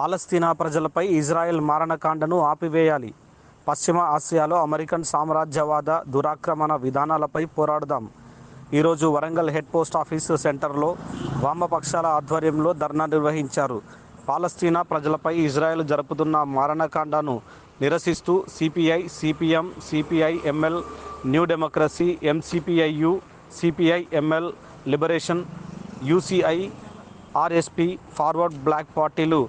పాలస్తీనా ప్రజలపై ఇజ్రాయెల్ మారణకాండను ఆపివేయాలి. పశ్చిమ ఆసియాలో అమెరికన్ సామ్రాజ్యవాద దురాక్రమణ విధానాలపై పోరాడదాం. ఈరోజు వరంగల్ హెడ్ పోస్ట్ ఆఫీస్ సెంటర్లో వామపక్షాల ఆధ్వర్యంలో ధర్నా నిర్వహించారు. పాలస్తీనా ప్రజలపై ఇజ్రాయెల్ జరుపుతున్న మారణకాండను నిరసిస్తూ CPI CPM CPI ML new democracy MCPIU CPI ML liberation UCI RSP forward bloc పార్టీలు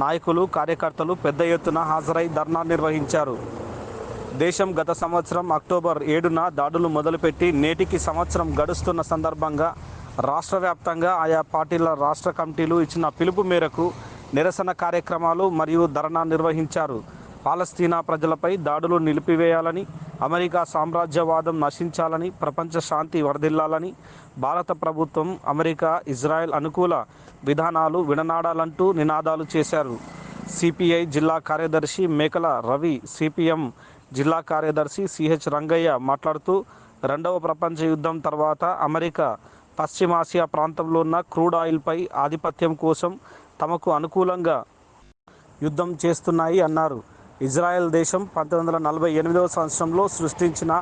నాయకులు కార్యకర్తలు పెద్ద ఎత్తున హాజరై ధర్నా నిర్వహించారు. దేశం గత సంవత్సరం అక్టోబర్ ఏడున దాడులు మొదలుపెట్టి నేటికి సంవత్సరం గడుస్తున్న సందర్భంగా రాష్ట్ర వ్యాప్తంగా ఆయా పార్టీల రాష్ట్ర కమిటీలు ఇచ్చిన పిలుపు మేరకు నిరసన కార్యక్రమాలు మరియు ధర్నా నిర్వహించారు. పాలస్తీనా ప్రజలపై దాడులు నిలిపివేయాలని అమెరికా సామ్రాజ్యవాదం నశించాలని ప్రపంచ శాంతి వరదిల్లాలని భారత ప్రభుత్వం అమెరికా ఇజ్రాయెల్ అనుకూల విధానాలు విడనాడాలంటూ నినాదాలు చేశారు. సిపిఐ జిల్లా కార్యదర్శి మేకల రవి సిపిఎం జిల్లా కార్యదర్శి సిహెచ్ రంగయ్య మాట్లాడుతూ రెండవ ప్రపంచ యుద్ధం తర్వాత అమెరికా పశ్చిమాసియా ప్రాంతంలో ఉన్న క్రూడ్ ఆయిల్పై ఆధిపత్యం కోసం తమకు అనుకూలంగా యుద్ధం చేస్తున్నాయి అన్నారు. ఇజ్రాయెల్ దేశం పంతొమ్మిది వందల నలభై ఎనిమిదవ సంవత్సరంలో సృష్టించిన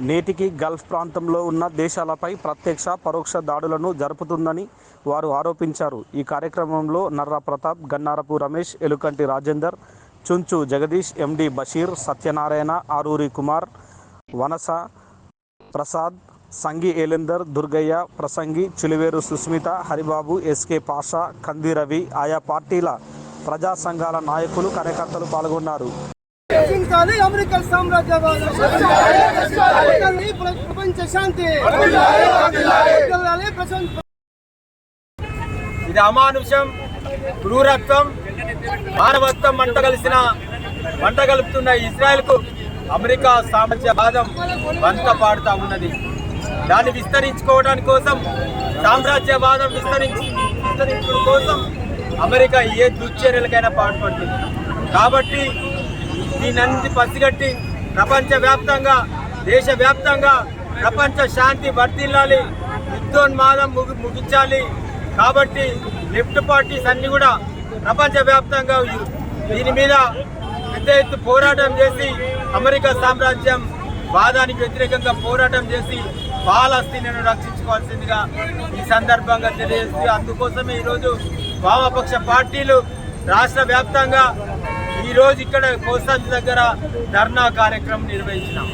నేటికి గల్ఫ్ ప్రాంతంలో ఉన్న దేశాలపై ప్రత్యక్ష పరోక్ష దాడులను జరుపుతుందని వారు ఆరోపించారు. ఈ కార్యక్రమంలో నర్రా ప్రతాప్ గన్నారపు రమేష్ ఎలుకంటి రాజేందర్ చుంచు జగదీష్ ఎండి బషీర్ సత్యనారాయణ ఆరూరి కుమార్ వనస ప్రసాద్ సంగి ఏలెందర్ దుర్గయ్య ప్రసంగి చిలివేరు సుస్మిత హరిబాబు ఎస్కే పాషా కంది రవి ఆయా పార్టీల ప్రజా సంఘాల నాయకులు కార్యకర్తలు పాల్గొన్నారు. రక్షించాలి సామ్రాజ్యవాదం. ప్రపంచ శాంతి. ఇది అమానుషం క్రూరత్వం మానవత్వం మంట కలిసిన మంట కలుపుతున్న ఇజ్రాయెల్కు అమెరికా సామ్రాజ్యవాదం వంత పాడుతా ఉన్నది. దాన్ని విస్తరించుకోవడానికి కోసం సామ్రాజ్యవాదం విస్తరించి విస్తరించడం కోసం అమెరికా ఏ దుశ్చర్యలకైనా పాటుపడుతుంది. కాబట్టి దీనంతి పసిగట్టి ప్రపంచవ్యాప్తంగా దేశవ్యాప్తంగా ప్రపంచ శాంతి వర్ధిల్లాలి యుద్ధోన్మాదం ముగి ముగించాలి. కాబట్టి లెఫ్ట్ పార్టీస్ అన్నీ కూడా ప్రపంచవ్యాప్తంగా దీని మీద పెద్ద ఎత్తు పోరాటం చేసి అమెరికా సామ్రాజ్యం వాదానికి వ్యతిరేకంగా పోరాటం చేసి పాలస్తీనను రక్షించుకోవాల్సిందిగా ఈ సందర్భంగా తెలియజేసి అందుకోసమే ఈరోజు వామపక్ష పార్టీలు రాష్ట్ర వ్యాప్తంగా ఈరోజు ఇక్కడ కోస్తాంజ దగ్గర ధర్నా కార్యక్రమం నిర్వహించినాం.